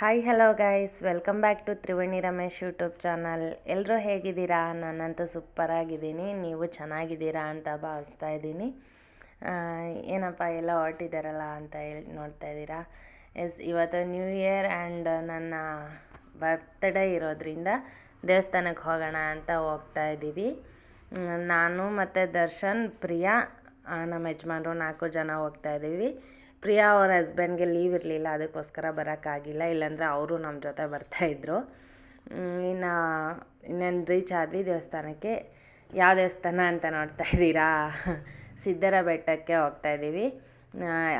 Hi hello guys welcome back to Triveni Ramesh YouTube channel ಎಲ್ಲರೂ ಹೇಗಿದ್ದೀರಾ? ನಾನಂತೂ ಸೂಪರಾಗಿದ್ದೀನಿ ನೀವು ಚೆನ್ನಾಗಿದ್ದೀರಾ ಅಂತ ಭಾವಿಸ್ತಾ ಇದ್ದೀನಿ. ಏನಪ್ಪ, ಎಲ್ಲ ಹೊರಟಿದ್ದಾರಲ್ಲ ಅಂತ ಹೇಳಿ ನೋಡ್ತಾ ಇದ್ದೀರಾ? ಎಸ್ ಇವತ್ತು ನ್ಯೂ ಇಯರ್ ಆ್ಯಂಡ್ ನನ್ನ ಬರ್ತ್ಡೇ ಇರೋದ್ರಿಂದ ದೇವಸ್ಥಾನಕ್ಕೆ ಹೋಗೋಣ ಅಂತ ಹೋಗ್ತಾ ಇದ್ದೀವಿ. ನಾನು ಮತ್ತು ದರ್ಶನ್, ಪ್ರಿಯಾ ನಮ್ಮ ಯಜಮಾನರು ನಾಲ್ಕು ಜನ ಹೋಗ್ತಾ ಇದ್ದೀವಿ. ಪ್ರಿಯಾ ಅವ್ರ ಹಸ್ಬೆಂಡ್ಗೆ ಲೀವ್ ಇರಲಿಲ್ಲ, ಅದಕ್ಕೋಸ್ಕರ ಬರೋಕ್ಕಾಗಿಲ್ಲ ಇಲ್ಲಾಂದರೆ ಅವರು ನಮ್ಮ ಜೊತೆ ಬರ್ತಾಯಿದ್ರು ಇನ್ನು, ಇನ್ನೇನು ರೀಚ್ ಆದ್ವಿ ದೇವಸ್ಥಾನಕ್ಕೆ. ಯಾವ ದೇವಸ್ಥಾನ ಅಂತ ನೋಡ್ತಾ ಇದ್ದೀರಾ? ಸಿದ್ಧರ ಬೆಟ್ಟಕ್ಕೆ ಹೋಗ್ತಾ ಇದ್ದೀವಿ.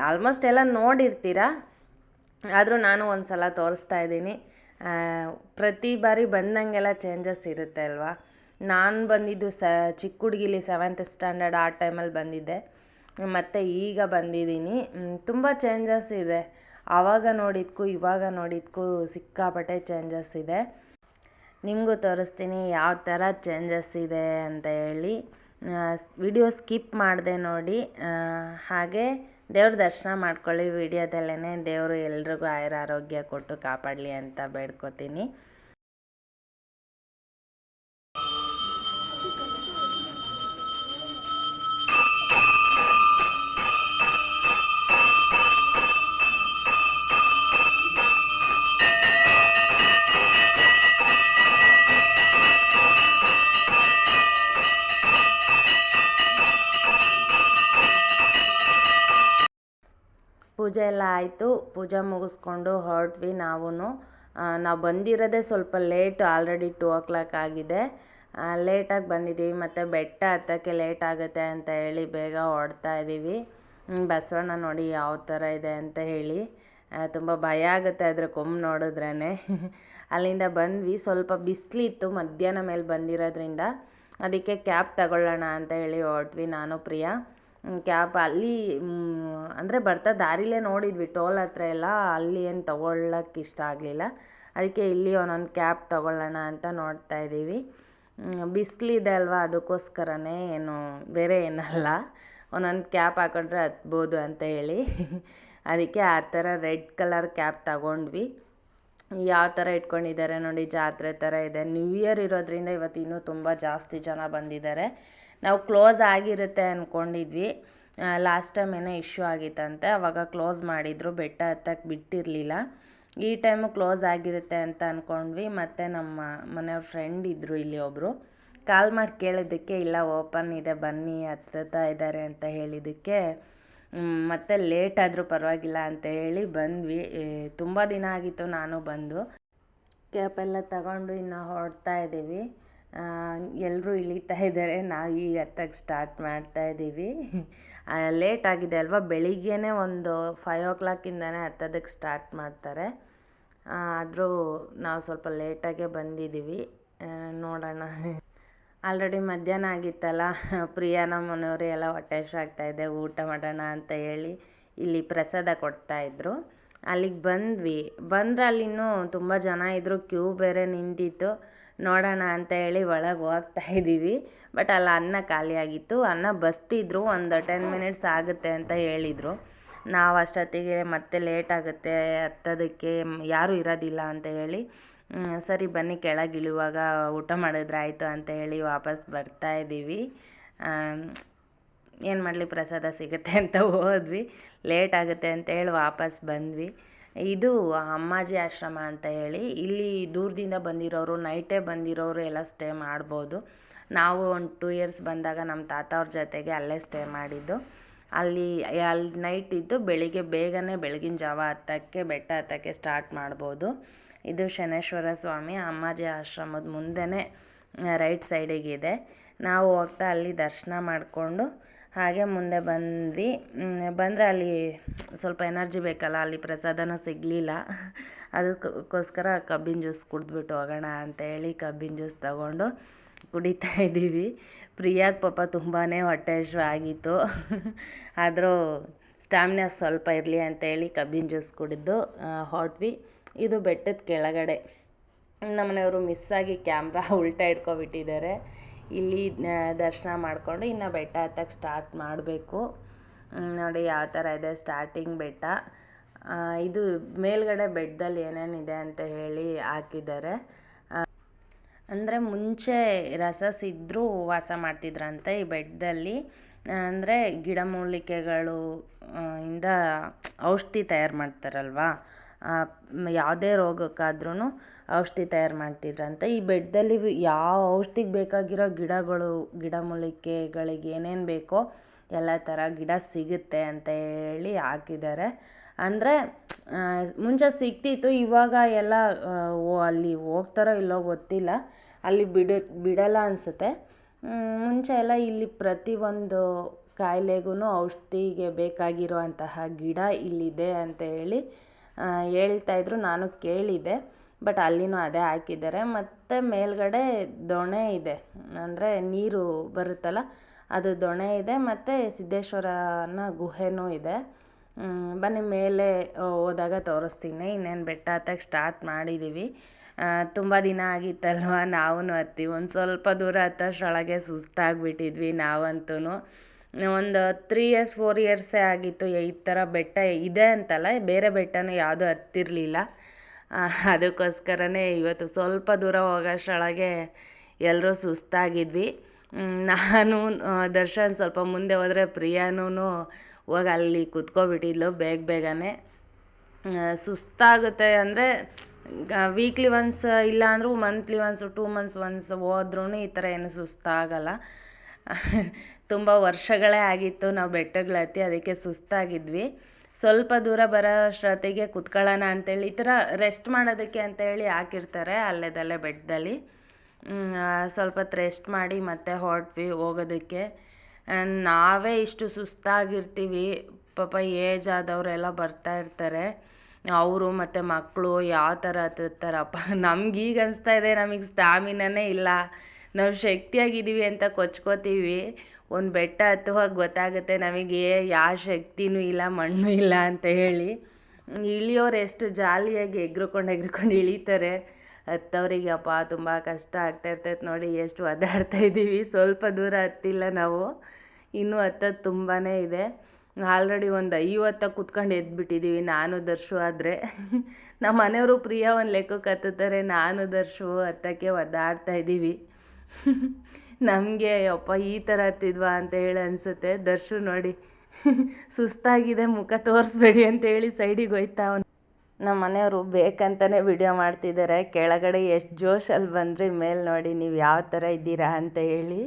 ಆಲ್ಮೋಸ್ಟ್ ಎಲ್ಲ ನೋಡಿರ್ತೀರಾ? ಆದರೂ ನಾನು ಒಂದು ಸಲ ತೋರಿಸ್ತಾ ಇದ್ದೀನಿ. ಪ್ರತಿ ಬಾರಿ ಬಂದಂಗೆಲ್ಲ ಚೇಂಜಸ್ ಇರುತ್ತೆ ಅಲ್ವಾ? ನಾನು ಬಂದಿದ್ದು ಸ, ಚಿಕ್ಕ ಹುಡುಗಿಲಿ ಸೆವೆಂತ್ ಸ್ಟ್ಯಾಂಡರ್ಡ್ ಆ ಟೈಮಲ್ಲಿ ಬಂದಿದ್ದೆ. ಮತ್ತು ಈಗ ಬಂದಿದ್ದೀನಿ. ತುಂಬ ಚೇಂಜಸ್ ಇದೆ. ಆವಾಗ ನೋಡಿದ್ದಕ್ಕೂ ಇವಾಗ ನೋಡಿದ್ದಕ್ಕೂ ಸಿಕ್ಕಾಪಟ್ಟೆ ಚೇಂಜಸ್ ಇದೆ. ನಿಮಗೂ ತೋರಿಸ್ತೀನಿ ಯಾವ ಥರ ಚೇಂಜಸ್ ಇದೆ ಅಂತ ಹೇಳಿ. ವಿಡಿಯೋ ಸ್ಕಿಪ್ ಮಾಡಿದೆ ನೋಡಿ. ಹಾಗೆ ದೇವ್ರ ದರ್ಶನ ಮಾಡ್ಕೊಳ್ಳಿ. ವಿಡಿಯೋದಲ್ಲೇ ದೇವರು ಎಲ್ರಿಗೂ ಆಯುರ ಆರೋಗ್ಯ ಕೊಟ್ಟು ಕಾಪಾಡಲಿ ಅಂತ ಬೇಡ್ಕೊತೀನಿ. ಪೂಜೆ ಎಲ್ಲ ಆಯಿತು. ಪೂಜೆ ಮುಗಿಸ್ಕೊಂಡು ಹೊರಟ್ವಿ ನಾವೂ ನಾವು ಬಂದಿರೋದೇ ಸ್ವಲ್ಪ late already two o'clock ಆಗಿದೆ ಲೇಟಾಗಿ ಬಂದಿದ್ದೀವಿ ಮತ್ತು ಬೆಟ್ಟ ಹತ್ತಕ್ಕೆ ಲೇಟ್ ಆಗುತ್ತೆ ಅಂತ ಹೇಳಿ ಬೇಗ ಹೊರಡ್ತಾ ಇದ್ದೀವಿ ಬಸವಣ್ಣ ನೋಡಿ ಯಾವ ಥರ ಇದೆ ಅಂತ ಹೇಳಿ. ತುಂಬ ಭಯ ಆಗುತ್ತೆ ಅದ್ರ ಕೊಂಬು ನೋಡಿದ್ರೇ ಅಲ್ಲಿಂದ ಬಂದ್ವಿ. ಸ್ವಲ್ಪ ಬಿಸಿಲಿತ್ತು ಮಧ್ಯಾಹ್ನ ಮೇಲೆ ಬಂದಿರೋದ್ರಿಂದ. ಅದಕ್ಕೆ ಕ್ಯಾಬ್ ತಗೊಳ್ಳೋಣ ಅಂತ ಹೇಳಿ ಹೊರಟ್ವಿ ನಾನು, ಪ್ರಿಯಾ. ಕ್ಯಾಬ್ ಅಲ್ಲಿ ಅಂದರೆ ಬರ್ತಾ ದಾರಿಲೇ ನೋಡಿದ್ವಿ. ಟೋಲ್ ಹತ್ರ ಎಲ್ಲ ಅಲ್ಲಿ ಏನು ತಗೊಳ್ಳೋಕೆ ಇಷ್ಟ ಆಗಲಿಲ್ಲ. ಅದಕ್ಕೆ ಇಲ್ಲಿ ಒಂದೊಂದು ಕ್ಯಾಬ್ ತಗೊಳ್ಳೋಣ ಅಂತ ನೋಡ್ತಾ ಇದ್ದೀವಿ. ಬಿಸಿಲಿದೆ ಅಲ್ವಾ? ಅದಕ್ಕೋಸ್ಕರನೇ ಏನು, ಬೇರೆ ಏನಲ್ಲ. ಒಂದೊಂದು ಕ್ಯಾಪ್ ಹಾಕೊಂಡ್ರೆ ಹತ್ಬೋದು ಅಂತ ಹೇಳಿ. ಅದಕ್ಕೆ ಆ ಥರ ರೆಡ್ ಕಲರ್ ಕ್ಯಾಪ್ ತಗೊಂಡ್ವಿ. ಯಾವ ಥರ ಇಟ್ಕೊಂಡಿದ್ದಾರೆ ನೋಡಿ, ಜಾತ್ರೆ ಥರ ಇದೆ. ನ್ಯೂ ಇಯರ್ ಇರೋದ್ರಿಂದ ಇವತ್ತು ಇನ್ನೂ ತುಂಬ ಜಾಸ್ತಿ ಜನ ಬಂದಿದ್ದಾರೆ. ನಾವು ಕ್ಲೋಸ್ ಆಗಿರುತ್ತೆ ಅಂದ್ಕೊಂಡಿದ್ವಿ ಲಾಸ್ಟ್ ಟೈಮ್ ಏನೋ ಇಶ್ಯೂ ಆಗಿತ್ತಂತೆ, ಅವಾಗ ಕ್ಲೋಸ್ ಮಾಡಿದರು, ಬೆಟ್ಟ ಹತ್ತಕ್ಕೆ ಬಿಟ್ಟಿರಲಿಲ್ಲ. ಈ ಟೈಮು ಕ್ಲೋಸ್ ಆಗಿರುತ್ತೆ ಅಂತ ಅಂದ್ಕೊಂಡ್ವಿ ಮತ್ತು ನಮ್ಮ ಮನೆಯವ್ರ ಫ್ರೆಂಡ್ ಇದ್ದರು ಇಲ್ಲಿ ಒಬ್ಬರು ಕಾಲ್ ಮಾಡಿ ಕೇಳಿದ್ದಕ್ಕೆ, ಇಲ್ಲ, ಓಪನ್ ಇದೆ, ಬನ್ನಿ, ಹತ್ತುತ್ತಾ ಇದ್ದಾರೆ ಅಂತ ಹೇಳಿದ್ದಕ್ಕೆ ಮತ್ತೆ ಲೇಟ್ ಆದರೂ ಪರವಾಗಿಲ್ಲ ಅಂತ ಹೇಳಿ ಬಂದ್ವಿ. ತುಂಬ ದಿನ ಆಗಿತ್ತು ನಾನು ಬಂದು. ಕ್ಯಾಪ್ ಎಲ್ಲ ತಗೊಂಡು ಇನ್ನು ಹೊರಡ್ತಾ ಇದ್ದೀವಿ. ಎಲ್ಲರೂ ಇಳಿತಾ ಇದ್ದಾರೆ. ನಾವು ಈಗ ಹತ್ತಕ್ಕೆ ಸ್ಟಾರ್ಟ್ ಮಾಡ್ತಾ ಇದ್ದೀವಿ. ಲೇಟ್ ಆಗಿದೆ ಅಲ್ವಾ? ಬೆಳಿಗ್ಗೆನೇ ಒಂದು ಫೈವ್ ಓ ಕ್ಲಾಕಿಂದನೇ ಹತ್ತೋದಕ್ಕೆ ಸ್ಟಾರ್ಟ್ ಮಾಡ್ತಾರೆ. ಆದರೂ ನಾವು ಸ್ವಲ್ಪ ಲೇಟಾಗೇ ಬಂದಿದ್ದೀವಿ. ನೋಡೋಣ. ಆಲ್ರೆಡಿ ಮಧ್ಯಾಹ್ನ ಆಗಿತ್ತಲ್ಲ? ಪ್ರಿಯಾ ನಮ್ಮ ಮನೆಯವರು ಎಲ್ಲ ಹೊಟ್ಟೆ ಇದೆ. ಊಟ ಮಾಡೋಣ ಅಂತ ಹೇಳಿ ಇಲ್ಲಿ ಪ್ರಸಾದ ಕೊಡ್ತಾಯಿದ್ರು ಅಲ್ಲಿಗೆ ಬಂದ್ವಿ. ಬಂದರೆ ಅಲ್ಲಿನೂ ತುಂಬ ಜನ ಇದ್ದರು ಕ್ಯೂ ಬೇರೆ ನಿಂತಿತ್ತು. ನೋಡೋಣ ಅಂತ ಹೇಳಿ ಒಳಗೆ ಹೋಗ್ತಾ ಇದ್ದೀವಿ. ಬಟ್ ಅಲ್ಲಿ ಅನ್ನ ಖಾಲಿಯಾಗಿತ್ತು ಅನ್ನ ಬಸ್ತಿದ್ರು. ಒಂದು ಟೆನ್ ಮಿನಿಟ್ಸ್ ಆಗುತ್ತೆ ಅಂತ ಹೇಳಿದರು. ನಾವು ಅಷ್ಟೊತ್ತಿಗೆ ಮತ್ತೆ ಲೇಟ್ ಆಗುತ್ತೆ. ಹತ್ತೋದಕ್ಕೆ ಯಾರೂ ಇರೋದಿಲ್ಲ ಅಂತ ಹೇಳಿ ಸರಿ ಬನ್ನಿ ಕೆಳಗೆ ಇಳಿಯುವಾಗ ಊಟ ಮಾಡಿದ್ರೆ ಆಯಿತು ಅಂತ ಹೇಳಿ ವಾಪಸ್ ಬರ್ತಾ ಇದ್ದೀವಿ. ಏನು ಮಾಡಲಿ ಪ್ರಸಾದ ಸಿಗುತ್ತೆ ಅಂತ ಹೋದ್ವಿ. ಲೇಟ್ ಆಗುತ್ತೆ ಅಂತ ಹೇಳಿ ವಾಪಸ್ ಬಂದ್ವಿ. ಇದು ಅಮ್ಮಾಜಿ ಆಶ್ರಮ ಅಂತ ಹೇಳಿ, ಇಲ್ಲಿ ದೂರದಿಂದ ಬಂದಿರೋರು ನೈಟೇ ಬಂದಿರೋರು ಎಲ್ಲ ಸ್ಟೇ ಮಾಡ್ಬೋದು. ನಾವು ಒಂದು ಟೂ ಇಯರ್ಸ್ ಬಂದಾಗ ನಮ್ಮ ತಾತ ಅವ್ರ ಜೊತೆಗೆ ಅಲ್ಲೇ ಸ್ಟೇ ಮಾಡಿದ್ದು. ಅಲ್ಲಿ ಅಲ್ಲಿ ನೈಟ್ ಇದ್ದು ಬೆಳಿಗ್ಗೆ ಬೇಗನೆ ಬೆಳಗಿನ ಜಾವ ಹತ್ತಕ್ಕೆ, ಬೆಟ್ಟ ಹತ್ತಕ್ಕೆ ಸ್ಟಾರ್ಟ್ ಮಾಡ್ಬೋದು. ಇದು ಶನೇಶ್ವರ ಸ್ವಾಮಿ ಅಮ್ಮಾಜಿ ಆಶ್ರಮದ ಮುಂದೆನೇ ರೈಟ್ ಸೈಡಿಗಿದೆ ನಾವು ಹೋಗ್ತಾ ಅಲ್ಲಿ ದರ್ಶನ ಮಾಡಿಕೊಂಡು ಹಾಗೆ ಮುಂದೆ ಬಂದ್ವಿ. ಬಂದರೆ ಅಲ್ಲಿ ಸ್ವಲ್ಪ ಎನರ್ಜಿ ಬೇಕಲ್ಲ, ಅಲ್ಲಿ ಪ್ರಸಾದನೂ ಸಿಗಲಿಲ್ಲ. ಅದಕ್ಕೋಸ್ಕರ ಕಬ್ಬಿನ ಜ್ಯೂಸ್ ಕುಡಿದ್ಬಿಟ್ಟು ಹೋಗೋಣ ಅಂತ ಹೇಳಿ ಕಬ್ಬಿನ ಜ್ಯೂಸ್ ತಗೊಂಡು ಕುಡಿತಾ ಇದ್ದೀವಿ. ಪ್ರಿಯಾಗೆ ಪಾಪ ತುಂಬಾ ಹೊಟ್ಟೆ ಹಸಿವು ಆಗಿತ್ತು. ಆದರೂ ಸ್ಟ್ಯಾಮಿನಾ ಸ್ವಲ್ಪ ಇರಲಿ ಅಂತ ಹೇಳಿ ಕಬ್ಬಿನ ಜ್ಯೂಸ್ ಕುಡಿದು ಹೊರಟ್ವಿ. ಇದು ಬೆಟ್ಟದ ಕೆಳಗಡೆ. ನಮ್ಮನೆಯವರು ಮಿಸ್ಸಾಗಿ ಕ್ಯಾಮ್ರಾ ಉಲ್ಟಾ ಇಟ್ಕೊಬಿಟ್ಟಿದ್ದಾರೆ ಇಲ್ಲಿ ದರ್ಶನ ಮಾಡಿಕೊಂಡು ಇನ್ನು ಬೆಟ್ಟ ಹತ್ತಕ್ಕೆ ಸ್ಟಾರ್ಟ್ ಮಾಡಬೇಕು. ನೋಡಿ ಯಾವ ಥರ ಇದೆ ಸ್ಟಾರ್ಟಿಂಗ್ ಬೆಟ್ಟ. ಇದು ಮೇಲ್ಗಡೆ ಬೆಟ್ಟದಲ್ಲಿ ಏನೇನಿದೆ ಅಂತ ಹೇಳಿ ಹಾಕಿದ್ದಾರೆ. ಅಂದರೆ ಮುಂಚೆ ರಸಸಿದ್ರು ವಾಸ ಮಾಡ್ತಿದ್ರಂತೆ ಈ ಬೆಟ್ಟದಲ್ಲಿ. ಅಂದರೆ ಗಿಡಮೂಲಿಕೆಗಳು ಇಂದ ಔಷಧಿ ತಯಾರು ಮಾಡ್ತಾರಲ್ವಾ? ಯಾವುದೇ ರೋಗಕ್ಕಾದ್ರೂ ಔಷಧಿ ತಯಾರು ಮಾಡ್ತಿದ್ರಂತೆ. ಈ ಬೆಟ್ಟದಲ್ಲಿ ಯಾವ ಔಷಧಿಗೆ ಬೇಕಾಗಿರೋ ಗಿಡಗಳು ಗಿಡಮೂಲಿಕೆಗಳಿಗೆ ಏನೇನು ಬೇಕೋ ಎಲ್ಲ ಥರ ಗಿಡ ಸಿಗುತ್ತೆ ಅಂತ ಹೇಳಿ ಹಾಕಿದ್ದಾರೆ. ಅಂದರೆ ಮುಂಚೆ ಸಿಗ್ತಿತ್ತು, ಇವಾಗ ಎಲ್ಲ ಅಲ್ಲಿ ಹೋಗ್ತಾರೋ ಇಲ್ಲೋ ಗೊತ್ತಿಲ್ಲ. ಅಲ್ಲಿ ಬಿಡು, ಬಿಡಲ್ಲ ಅನಿಸುತ್ತೆ. ಮುಂಚೆ ಎಲ್ಲ ಇಲ್ಲಿ ಪ್ರತಿಯೊಂದು ಕಾಯಿಲೆಗೂ ಔಷಧಿಗೆ ಬೇಕಾಗಿರುವಂತಹ ಗಿಡ ಇಲ್ಲಿದೆ ಅಂತ ಹೇಳಿ ಹೇಳ್ತಾಯಿದ್ರು ನಾನು ಕೇಳಿದೆ ಬಟ್ ಅಲ್ಲಿನೂ ಅದೇ ಹಾಕಿದ್ದಾರೆ. ಮತ್ತು ಮೇಲ್ಗಡೆ ದೊಣೆ ಇದೆ, ಅಂದರೆ ನೀರು ಬರುತ್ತಲ್ಲ, ಅದು ದೊಣೆ ಇದೆ, ಮತ್ತು ಸಿದ್ದೇಶ್ವರನ ಗುಹೆನೂ ಇದೆ. ಬನ್ನಿ ಮೇಲೆ ಹೋದಾಗ ತೋರಿಸ್ತೀನಿ, ಇನ್ನೇನು ಬೆಟ್ಟ ಹತ್ತಕ್ಕೆ ಸ್ಟಾರ್ಟ್ ಮಾಡಿದ್ದೀವಿ ತುಂಬ ದಿನ ಆಗಿತ್ತಲ್ವ ನಾವೂ ಹತ್ತಿ, ಒಂದು ಸ್ವಲ್ಪ ದೂರ ಹತ್ತೋಷ್ಟ್ರೊಳಗೆ ಸುಸ್ತಾಗಿಬಿಟ್ಟಿದ್ವಿ ನಾವಂತೂ ಒಂದು ತ್ರೀ ಇಯರ್ಸ್ ಫೋರ್ ಇಯರ್ಸೇ ಆಗಿತ್ತು ಈ ಥರ ಬೆಟ್ಟ. ಇದೆ ಅಂತಲ್ಲ, ಬೇರೆ ಬೆಟ್ಟನೂ ಯಾವುದೂ ಹತ್ತಿರಲಿಲ್ಲ. ಅದಕ್ಕೋಸ್ಕರನೇ ಇವತ್ತು ಸ್ವಲ್ಪ ದೂರ ಹೋಗೋಷ್ರೊಳಗೆ ಎಲ್ಲರೂ ಸುಸ್ತಾಗಿದ್ವಿ. ನಾನು ದರ್ಶನ್ ಸ್ವಲ್ಪ ಮುಂದೆ ಹೋದರೆ ಪ್ರಿಯಾನೂ ಹೋಗಿ ಅಲ್ಲಿ ಕುತ್ಕೊಬಿಟ್ಟಿದ್ಲು ಬೇಗ ಬೇಗನೆ. ಸುಸ್ತಾಗುತ್ತೆ ಅಂದರೆ ವೀಕ್ಲಿ ಒನ್ಸ್ ಇಲ್ಲ ಅಂದರೂ monthly once two months once ಹೋದ್ರೂ ಈ ಥರ ಏನು ಸುಸ್ತಾಗಲ್ಲ. ತುಂಬ ವರ್ಷಗಳೇ ಆಗಿತ್ತು ನಾವು ಬೆಟ್ಟಗಳತ್ತಿ, ಅದಕ್ಕೆ ಸುಸ್ತಾಗಿದ್ವಿ. ಸ್ವಲ್ಪ ದೂರ ಬರೋ ಅಷ್ಟೊತ್ತಿಗೆ ಕುತ್ಕೊಳ್ಳೋಣ ಅಂತೇಳಿ, ಈ ಥರ ರೆಸ್ಟ್ ಮಾಡೋದಕ್ಕೆ ಅಂತೇಳಿ ಹಾಕಿರ್ತಾರೆ ಅಲ್ಲೇದಲ್ಲೇ ಬೆಟ್ಟದಲ್ಲಿ. ಸ್ವಲ್ಪ ಹೊತ್ತು ರೆಸ್ಟ್ ಮಾಡಿ ಮತ್ತೆ ಹೊರಟ್ವಿ ಹೋಗೋದಕ್ಕೆ. ನಾವೇ ಇಷ್ಟು ಸುಸ್ತಾಗಿರ್ತೀವಿ, ಪಾಪ ಏಜ್ ಆದವರೆಲ್ಲ ಬರ್ತಾ ಇರ್ತಾರೆ. ಅವರು ಮತ್ತು ಮಕ್ಕಳು, ಯಾವ ಥರ ಹತ್ತುತ್ತಾರಪ್ಪ? ನಮ್ಗೆ ಈಗ ಅನಿಸ್ತಾ ಇದೆ, ನಮಗೆ ಸ್ಟ್ಯಾಮಿನಾನೇ ಇಲ್ಲ. ನಾವು ಶಕ್ತಿಯಾಗಿದ್ದೀವಿ ಅಂತ ಕೊಚ್ಕೋತೀವಿ. ಒಂದು ಬೆಟ್ಟ ಹತ್ತುವಾಗ ಗೊತ್ತಾಗುತ್ತೆ ನಮಗೆ ಯಾವ ಶಕ್ತಿನೂ ಇಲ್ಲ, ಮಣ್ಣು ಇಲ್ಲ ಅಂತ ಹೇಳಿ. ಇಳಿಯೋರು ಎಷ್ಟು ಜಾಲಿಯಾಗಿ ಎಗ್ರಿಕೊಂಡು ಎಗ್ರಿಕೊಂಡು ಇಳಿತಾರೆ. ಹತ್ತವ್ರಿಗೆ ಅಪ್ಪ ತುಂಬ ಕಷ್ಟ ಆಗ್ತಾ ಇರ್ತೈತೆ ನೋಡಿ, ಎಷ್ಟು ಒದ್ದಾಡ್ತಾ ಇದ್ದೀವಿ. ಸ್ವಲ್ಪ ದೂರ ಹತ್ತಿಲ್ಲ ನಾವು. ಇನ್ನೂ ಹತ್ತೋದು ತುಂಬಾ ಇದೆ. ಆಲ್ರೆಡಿ ಒಂದು ಐವತ್ತ ಕುತ್ಕೊಂಡು ಎದ್ಬಿಟ್ಟಿದ್ದೀವಿ ನಾನು, ದರ್ಶು ಆದರೆ. ನಮ್ಮ ಮನೆಯವರು ಪ್ರಿಯ ಒಂದು ಲೆಕ್ಕಕ್ಕೆ ಹತ್ತುತ್ತಾರೆ, ನಾನು, ದರ್ಶು ಹತ್ತಕ್ಕೆ ಒದ್ದಾಡ್ತಾ ಇದ್ದೀವಿ. ನಮಗೆ ಅಪ್ಪ ಈ ಥರ ಹತ್ತಿದ್ವಾ ಅಂತ ಹೇಳಿ ಅನಿಸುತ್ತೆ. ದರ್ಶು ನೋಡಿ, ಸುಸ್ತಾಗಿದೆ, ಮುಖ ತೋರಿಸ್ಬೇಡಿ ಅಂತ ಹೇಳಿ ಸೈಡಿಗೆ ಹೋಯ್ತಾ ಅವನು. ನಮ್ಮ ಮನೆಯವರು ಬೇಕಂತಲೇ ವಿಡಿಯೋ ಮಾಡ್ತಿದ್ದಾರೆ ಕೆಳಗಡೆ ಎಷ್ಟು ಜೋಶಲ್ಲಿ ಬಂದ್ರಿ ಮೇಲೆ ನೋಡಿ, ನೀವು ಯಾವ ಥರ ಇದ್ದೀರಾ ಅಂತ ಹೇಳಿ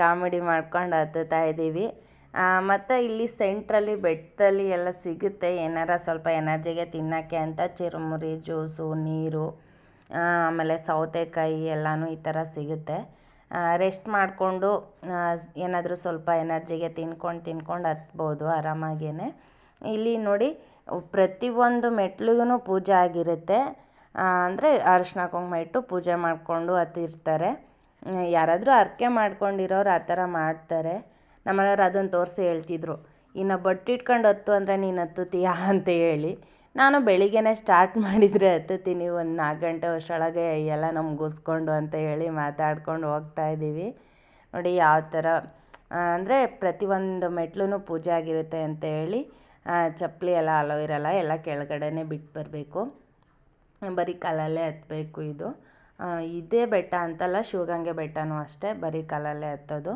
ಕಾಮಿಡಿ ಮಾಡ್ಕೊಂಡು ಹತ್ತುತ್ತಾ ಇದ್ದೀವಿ. ಮತ್ತು ಇಲ್ಲಿ ಸೆಂಟ್ರಲ್ಲಿ ಬೆಟ್ಟದಲ್ಲಿ ಎಲ್ಲ ಸಿಗುತ್ತೆ. ಏನಾರ ಸ್ವಲ್ಪ ಎನರ್ಜಿಗೆ ತಿನ್ನೋಕ್ಕೆ ಅಂತ, ಚಿರುಮುರಿ ಜ್ಯೂಸು ನೀರು ಆಮೇಲೆ ಸೌತೆಕಾಯಿ ಎಲ್ಲನೂ ಈ ಥರ ಸಿಗುತ್ತೆ. ರೆಸ್ಟ್ ಮಾಡಿಕೊಂಡು ಏನಾದರೂ ಸ್ವಲ್ಪ ಎನರ್ಜಿಗೆ ತಿನ್ಕೊಂಡು ತಿನ್ಕೊಂಡು ಹತ್ಬೋದು ಆರಾಮಾಗೇ ಇಲ್ಲಿ ನೋಡಿ, ಪ್ರತಿಯೊಂದು ಮೆಟ್ಲಿಗೂ ಪೂಜೆ ಆಗಿರುತ್ತೆ. ಅಂದರೆ ಅರಿಶಿನ ಕುಂಕುಮ ಇಟ್ಟು ಪೂಜೆ ಮಾಡಿಕೊಂಡು ಹತ್ತಿರ್ತಾರೆ. ಯಾರಾದರೂ ಹರಕೆ ಮಾಡ್ಕೊಂಡಿರೋರು ಆ ಥರ ಮಾಡ್ತಾರೆ. ನಮ್ಮನೆಯವ್ರು ಅದನ್ನು ತೋರಿಸಿ ಹೇಳ್ತಿದ್ರು. ಇನ್ನು ಬಟ್ಟೆ ಇಟ್ಕೊಂಡು ಹತ್ತು ಅಂದರೆ ನೀನು ಹತ್ತುತ್ತೀಯಾ ಅಂತ ಹೇಳಿ. ನಾನು ಬೆಳಿಗ್ಗೆನೇ ಸ್ಟಾರ್ಟ್ ಮಾಡಿದರೆ ಹತ್ತುತ್ತೀನಿ ಒಂದು ನಾಲ್ಕು ಗಂಟೆ ಅಷ್ಟರೊಳಗೆ ಎಲ್ಲ ಮುಗಿಸ್ಕೊಂಡು ಅಂತ ಹೇಳಿ ಮಾತಾಡ್ಕೊಂಡು ಹೋಗ್ತಾ ಇದ್ದೀವಿ. ನೋಡಿ ಯಾವ ಥರ ಅಂದರೆ ಪ್ರತಿಯೊಂದು ಮೆಟ್ಲೂ ಪೂಜೆ ಆಗಿರುತ್ತೆ ಅಂತ ಹೇಳಿ ಚಪ್ಪಲಿ ಎಲ್ಲ ಅಲೋ ಇರಲ್ಲ ಎಲ್ಲ ಕೆಳಗಡೆನೇ ಬಿಟ್ಟು ಬರಬೇಕು. ಬರೀ ಕಾಲಲ್ಲೇ ಹತ್ತಬೇಕು ಇದು. ಇದೇ ಬೆಟ್ಟ ಅಂತಲ್ಲ, ಶಿವಗಂಗೆ ಬೆಟ್ಟನೂ ಅಷ್ಟೇ, ಬರೀ ಕಾಲಲ್ಲೇ ಹತ್ತೋದು.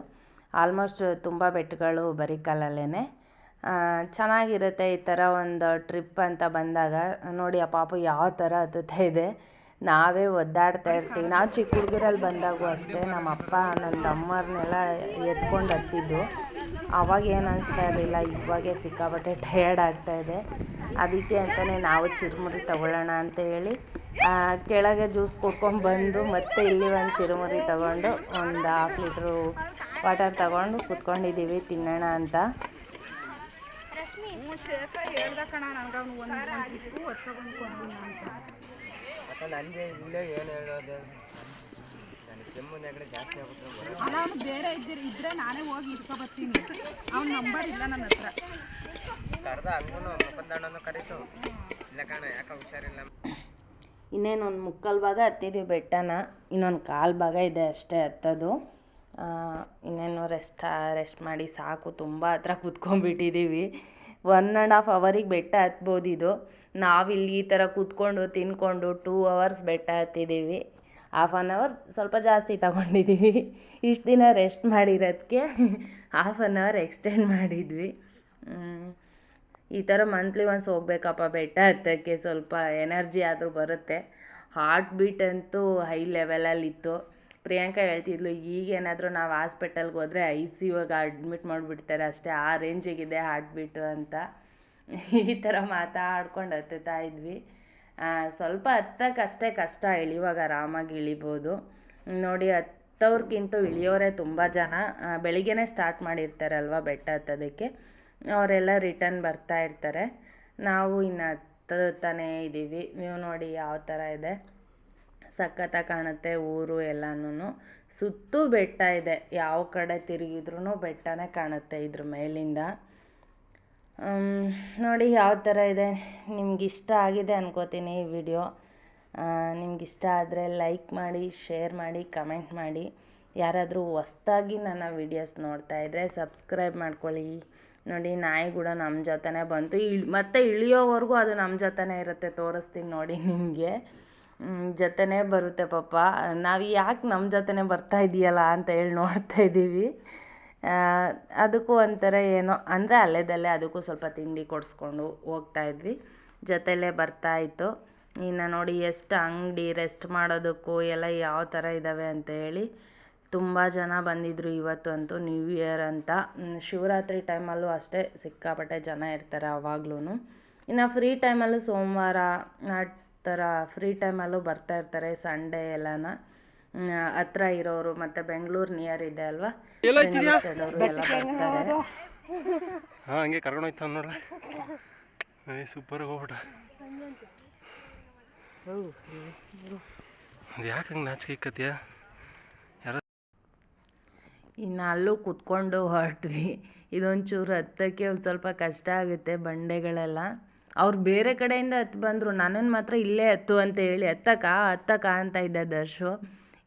ಆಲ್ಮೋಸ್ಟ್ ತುಂಬ ಬೆಟ್ಟಗಳು ಬರೀ ಕಾಲಲ್ಲೇ ಚೆನ್ನಾಗಿರುತ್ತೆ ಈ ಥರ ಒಂದು ಟ್ರಿಪ್ ಅಂತ ಬಂದಾಗ. ನೋಡಿ ಆ ಪಾಪು ಯಾವ ಥರ ಹತ್ತುತ್ತಾ ಇದೆ. ನಾವೇ ಒದ್ದಾಡ್ತಾ ಇರ್ತೀವಿ. ನಾವು ಚಿಕ್ಕ ಹುಡುಗರಲ್ಲಿ ಬಂದಾಗೂ ಅಷ್ಟೇ, ನಮ್ಮ ಅಪ್ಪ, ನನ್ನ ತಮ್ಮರನ್ನೆಲ್ಲ ಎತ್ಕೊಂಡು ಹತ್ತಿದ್ದು. ಅವಾಗ ಏನು ಅನಿಸ್ತಾ ಇರಲಿಲ್ಲ, ಇವಾಗೆ ಸಿಕ್ಕಾಪಟ್ಟೆ ಟಯರ್ಡ್ ಆಗ್ತಾ ಇದೆ. ಅದಕ್ಕೆ ಅಂತಲೇ ನಾವು ಚಿರುಮುರಿ ತಗೊಳ್ಳೋಣ ಅಂತ ಹೇಳಿ ಕೆಳಗೆ ಜ್ಯೂಸ್ ಕುಡ್ಕೊಂಡ್ಬಂದು ಮತ್ತೆ ಇಲ್ಲಿ ಒಂದು ಚಿರುಮುರಿ ತಗೊಂಡು ಒಂದು ಹಾಫ್ ಲೀಟ್ರು ವಾಟರ್ ತಗೊಂಡು ಕುತ್ಕೊಂಡಿದ್ದೀವಿ, ತಿನ್ನೋಣ ಅಂತ. ನನಗೆ ಇಲ್ಲೇ ಏನು ಹೇಳೋದು? ನನಗೆ ಕೆಮ್ಮು ನೆಗಡಿ ಜಾಸ್ತಿ ಆಗ್ಬಿಟ್ರೆ ಅಲ್ಲ ಅವ್ನು ಬೇರೆ ಇದ್ದಿರ ಇದ್ರೆ ನಾನೇ ಹೋಗಿ ಇಟ್ಕೊ ಬರ್ತೀನಿ. ಅವ್ನ ನಂಬರ್ ಇಲ್ಲ ನನ್ನ ಹತ್ರ. ಕರೆದ ಹಂಗೂ ಕರೀತು. ಇಲ್ಲ ಕಾಣ ಯಾಕ ಹುಷಾರಿಲ್ಲ? ಇನ್ನೇನು ಒಂದು ಮುಕ್ಕಾಲು ಭಾಗ ಹತ್ತಿದ್ದೀವಿ ಬೆಟ್ಟನ ಇನ್ನೊಂದು ಕಾಲು ಭಾಗ ಇದೆ ಅಷ್ಟೇ ಹತ್ತೋದು. ಇನ್ನೇನು ರೆಸ್ಟ್ ರೆಸ್ಟ್ ಮಾಡಿ ಸಾಕು ತುಂಬ ಹತ್ರ ಕುತ್ಕೊಂಡ್ಬಿಟ್ಟಿದ್ದೀವಿ ಒನ್ ಆ್ಯಂಡ್ ಆಫ್ ಅವರಿಗೆ ಬೆಟ್ಟ ಹತ್ಬೋದು ಇದು. ನಾವಿಲ್ಲಿ ಈ ಥರ ಕೂತ್ಕೊಂಡು, ತಿನ್ಕೊಂಡು ಟೂ ಅವರ್ಸ್ ಬೆಟ್ಟ ಹತ್ತಿದ್ದೀವಿ. ಹಾಫ್ ಆನ್ ಅವರ್ ಸ್ವಲ್ಪ ಜಾಸ್ತಿ ತಗೊಂಡಿದ್ದೀವಿ. ಇಷ್ಟು ದಿನ ರೆಸ್ಟ್ ಮಾಡಿರೋದಕ್ಕೆ ಹಾಫ್ ಆನ್ ಅವರ್ ಎಕ್ಸ್ಟೆಂಡ್ ಮಾಡಿದ್ವಿ. ಈ ಥರ ಮಂತ್ಲಿ ಒನ್ಸ್ ಹೋಗ್ಬೇಕಪ್ಪ, ಬೆಟ್ಟ ಹತ್ತೋಕ್ಕೆ ಸ್ವಲ್ಪ ಎನರ್ಜಿ ಆದರೂ ಬರುತ್ತೆ. ಹಾರ್ಟ್ ಬೀಟ್ ಅಂತೂ ಹೈ ಲೆವೆಲಲ್ಲಿತ್ತು ಪ್ರಿಯಾಂಕಾ ಹೇಳ್ತಿದ್ಲು ಈಗೇನಾದರೂ ನಾವು ಹಾಸ್ಪಿಟಲ್ಗೆ ಹೋದರೆ ಐ ಸಿ ಯುಗೆ ಅಡ್ಮಿಟ್ ಮಾಡಿಬಿಡ್ತಾರೆ ಅಷ್ಟೇ, ಆ ರೇಂಜಿಗಿದೆ ಹಾರ್ಟ್ ಅಂತ. ಈ ಥರ ಮಾತಾಡ್ಕೊಂಡು ಹತ್ತುತ್ತಾ ಇದ್ವಿ. ಸ್ವಲ್ಪ ಹತ್ತಕ್ಕಷ್ಟೇ ಕಷ್ಟ ಇಳಿವಾಗ ಆರಾಮಾಗಿ ಇಳಿಬೋದು. ನೋಡಿ ಹತ್ತೋರ್ಗಿಂತ ಇಳಿಯೋರೆ ತುಂಬ ಜನ. ಬೆಳಿಗ್ಗೆನೇ ಸ್ಟಾರ್ಟ್ ಮಾಡಿರ್ತಾರಲ್ವ ಬೆಟ್ಟ ಹತ್ತೋದಕ್ಕೆ. ಅವರೆಲ್ಲ ರಿಟರ್ನ್ ಬರ್ತಾ ಇರ್ತಾರೆ. ನಾವು ಇನ್ನು ಹತ್ತುತ್ತಾನೇ ಇದ್ದೀವಿ ನೀವು ನೋಡಿ ಯಾವ ಥರ ಇದೆ. ಸಖತ್ತಾಗಿ ಕಾಣುತ್ತೆ ಊರು ಎಲ್ಲನೂ ಸುತ್ತು ಬೆಟ್ಟ ಇದೆ. ಯಾವ ಕಡೆ ತಿರುಗಿದ್ರೂ ಬೆಟ್ಟನೇ ಕಾಣುತ್ತೆ ಇದ್ರ ಮೇಲಿಂದ. ನೋಡಿ ಯಾವ ಥರ ಇದೆ. ನಿಮ್ಗೆ ಇಷ್ಟ ಆಗಿದೆ ಅನ್ಕೋತೀನಿ ಈ ವಿಡಿಯೋ. ನಿಮ್ಗೆ ಇಷ್ಟ ಆದರೆ ಲೈಕ್ ಮಾಡಿ, ಶೇರ್ ಮಾಡಿ, ಕಮೆಂಟ್ ಮಾಡಿ. ಯಾರಾದರೂ ಹೊಸ್ದಾಗಿ ನನ್ನ ವೀಡಿಯೋಸ್ ನೋಡ್ತಾ ಇದ್ದರೆ ಸಬ್ಸ್ಕ್ರೈಬ್ ಮಾಡ್ಕೊಳ್ಳಿ. ನೋಡಿ, ನಾಯಿ ಕೂಡ ನಮ್ಮ ಜೊತೆನೇ ಬಂತು. ಇಳಿ, ಮತ್ತೆ ಇಳಿಯೋವರೆಗೂ ಅದು ನಮ್ಮ ಜೊತೆನೇ ಇರುತ್ತೆ. ತೋರಿಸ್ತೀನಿ ನೋಡಿ ನಿಮಗೆ. ಜೊತೆನೇ ಬರುತ್ತೆ ಪಾಪ. ನಾವು ಯಾಕೆ ನಮ್ಮ ಜೊತೆನೇ ಬರ್ತಾ ಇದೆಯಲ್ಲ ಅಂತ ಹೇಳಿ ನೋಡ್ತಾ ಇದ್ದೀವಿ ಅದಕ್ಕೂ ಒಂಥರ ಏನೋ, ಅಂದರೆ ಅಲ್ಲೇದಲ್ಲೇ ಅದಕ್ಕೂ ಸ್ವಲ್ಪ ತಿಂಡಿ ಕೊಡಿಸ್ಕೊಂಡು ಹೋಗ್ತಾ ಇದ್ವಿ. ಜೊತೆಲೇ ಬರ್ತಾ ಇತ್ತು. ಇನ್ನು ನೋಡಿ ಎಷ್ಟು ಅಂಗಡಿ ರೆಸ್ಟ್ ಮಾಡೋದಕ್ಕೂ ಎಲ್ಲ ಯಾವ ಥರ ಇದ್ದಾವೆ ಅಂತ ಹೇಳಿ ತುಂಬ ಜನ ಬಂದಿದ್ರು ಇವತ್ತು ಅಂತೂ ನ್ಯೂ ಇಯರ್ ಅಂತ. ಶಿವರಾತ್ರಿ ಟೈಮಲ್ಲೂ ಅಷ್ಟೇ ಸಿಕ್ಕಾಪಟ್ಟೆ ಜನ ಇರ್ತಾರೆ ಅವಾಗ್ಲೂ ಇನ್ನು ಫ್ರೀ ಟೈಮಲ್ಲೂ ಸೋಮವಾರ ಥರ ಫ್ರೀ ಟೈಮಲ್ಲೂ ಬರ್ತಾ ಇರ್ತಾರೆ ಸಂಡೇ ಎಲ್ಲಾನ. ಹತ್ರ ಇರೋರು ಮತ್ತೆ ಬೆಂಗಳೂರು ನಿಯರ್ ಇದೆ ಅಲ್ವಾ? ಹಾಂ ಹಂಗೆ ಕರ್ಕೊಂಡು ಸೂಪರ್ ಹೋಗ್ಬಿಟ ಅದು ಯಾಕೆ ಹಂಗೆ ನಾಚಿಕೆ ಇಕ್ಕತ್ತೀಯ ಇನ್ನು ಅಲ್ಲೂ ಕುತ್ಕೊಂಡು ಹೊರಟ್ವಿ. ಇದೊಂಚೂರು ಹತ್ತಕ್ಕೆ ಒಂದು ಸ್ವಲ್ಪ ಕಷ್ಟ ಆಗುತ್ತೆ ಬಂಡೆಗಳೆಲ್ಲ. ಅವ್ರು ಬೇರೆ ಕಡೆಯಿಂದ ಹತ್ತು ಬಂದರು ನನ್ನನ್ನು ಮಾತ್ರ ಇಲ್ಲೇ ಹತ್ತು ಅಂತ ಹೇಳಿ, ಹತ್ತಕ್ಕ ಹತ್ತಕ್ಕ, ಅಂತ ಇದ್ದ ದರ್ಶು.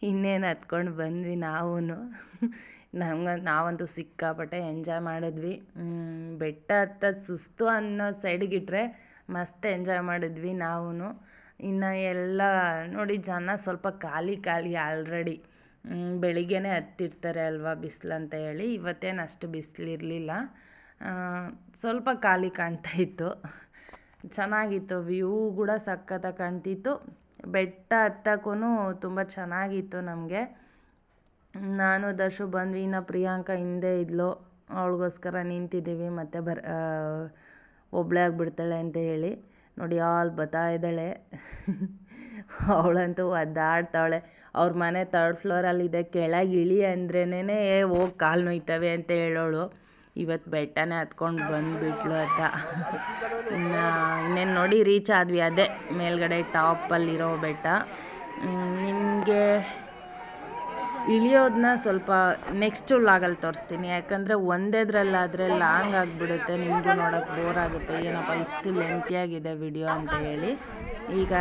ಇನ್ನೇನು ಹತ್ಕೊಂಡು ಬಂದ್ವಿ ನಾವೂ ನಮ್ಗೆ ನಾವಂತೂ ಸಿಕ್ಕಾಪಟ್ಟೆ ಎಂಜಾಯ್ ಮಾಡಿದ್ವಿ. ಬೆಟ್ಟ ಹತ್ತೋದು ಸುಸ್ತು ಅನ್ನೋ ಸೈಡಿಗಿಟ್ರೆ ಮಸ್ತ್ ಎಂಜಾಯ್ ಮಾಡಿದ್ವಿ ನಾವೂ ಇನ್ನು ಎಲ್ಲ ನೋಡಿ ಜನ ಸ್ವಲ್ಪ ಖಾಲಿ ಖಾಲಿ ಆಲ್ರೆಡಿ ಬೆಳಿಗ್ಗೆನೇ ಹತ್ತಿರ್ತಾರೆ ಅಲ್ವಾ ಬಿಸಿಲು ಅಂತ ಹೇಳಿ. ಇವತ್ತೇನು ಅಷ್ಟು ಬಿಸಿಲಿರಲಿಲ್ಲ ಸ್ವಲ್ಪ ಖಾಲಿ ಕಾಣ್ತಾ ಇತ್ತು. ಚೆನ್ನಾಗಿತ್ತು. ವ್ಯೂ ಕೂಡ ಸಖತ್ತಾಗಿ ಕಾಣ್ತಿತ್ತು. ಬೆಟ್ಟ ಹತ್ತಕ್ಕೂ ತುಂಬ ಚೆನ್ನಾಗಿತ್ತು ನಮಗೆ. ನಾನು, ದರ್ಶು ಬಂದ್ವಿ. ಇನ್ನು ಪ್ರಿಯಾಂಕ ಹಿಂದೆ ಇದ್ಲು. ಅವಳಿಗೋಸ್ಕರ ನಿಂತಿದ್ದೀವಿ. ಮತ್ತೆ ಬರ ಒಬ್ಬಳೇ ಆಗಿಬಿಡ್ತಾಳೆ ಅಂತ ಹೇಳಿ. ನೋಡಿ ಆಲ್ ಬರ್ತಾ ಇದ್ದಾಳೆ. ಅವಳಂತೂ ಒದ್ದಾಡ್ತಾವಳೆ. ಅವ್ರ ಮನೆ ತರ್ಡ್ ಫ್ಲೋರಲ್ಲಿದೆ ಕೆಳಗೆ ಇಳಿ ಅಂದ್ರೇನೆ ಹೋಗಿ ಕಾಲು ನೋಯ್ತವೆ ಅಂತ ಹೇಳೋಳು. ಇವತ್ತು ಬೆಟ್ಟನೇ ಹತ್ಕೊಂಡು ಬಂದುಬಿಟ್ಲು ಅಂತ ಇನ್ನು, ಇನ್ನೇನು ನೋಡಿ ರೀಚ್ ಆದ್ವಿ ಅದೇ ಮೇಲ್ಗಡೆ ಟಾಪಲ್ಲಿರೋ ಬೆಟ್ಟ. ನಿಮಗೆ ಇಳಿಯೋದನ್ನ ಸ್ವಲ್ಪ ನೆಕ್ಸ್ಟ್ ಲಾಗಲ್ಲಿ ತೋರಿಸ್ತೀನಿ. ಯಾಕಂದರೆ ಒಂದೇದ್ರಲ್ಲಾದರೆ ಲಾಂಗ್ ಆಗಿಬಿಡುತ್ತೆ. ನಿಮಗೂ ನೋಡೋಕೆ ಬೋರ್ ಆಗುತ್ತೆ. ಏನಪ್ಪ, ಇಷ್ಟು ಲೆಂತಿಯಾಗಿದೆ ವಿಡಿಯೋ ಅಂತ ಹೇಳಿ. ಈಗ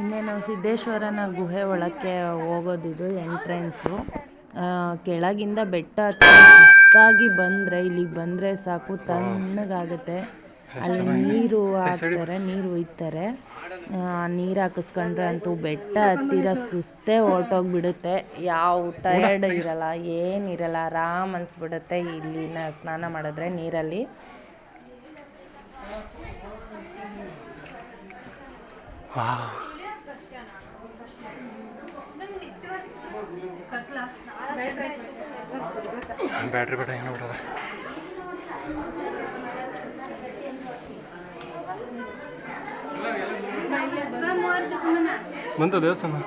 ಇನ್ನೇನು ಸಿದ್ದೇಶ್ವರನ ಗುಹೆ ಒಳಕ್ಕೆ ಹೋಗೋದಿದು ಎಂಟ್ರೆನ್ಸು ಕೆಳಗಿಂದ ಬೆಟ್ಟ ಹತ್ತಾಗಿ ಬಂದ್ರೆ, ಇಲ್ಲಿಗೆ ಬಂದ್ರೆ ಸಾಕು, ತಣ್ಣಗಾಗುತ್ತೆ. ಅಲ್ಲಿ ನೀರು ಹಾಕ್ತಾರೆ, ನೀರು ಒಯ್ತಾರೆ ನೀರು ಹಾಕಿಸ್ಕೊಂಡ್ರೆ ಅಂತೂ ಬೆಟ್ಟ ಹತ್ತಿರ ಸುಸ್ತೇ ಹೊರ್ಟೋಗ್ಬಿಡುತ್ತೆ. ಯಾವ ಟಯರ್ಡ್ ಇರಲ್ಲ ಏನಿರಲ್ಲ ಆರಾಮ್ ಅನ್ಸ್ಬಿಡುತ್ತೆ ಇಲ್ಲಿನ ಸ್ನಾನ ಮಾಡಿದ್ರೆ ನೀರಲ್ಲಿ. ವಾವ್ ಬ್ಯಾಟ್ರಿ ಬೇಡ ಏನು ಬಿಡಲ್ಲ ಬಂತ ದೇವಸ್ಥಾನ?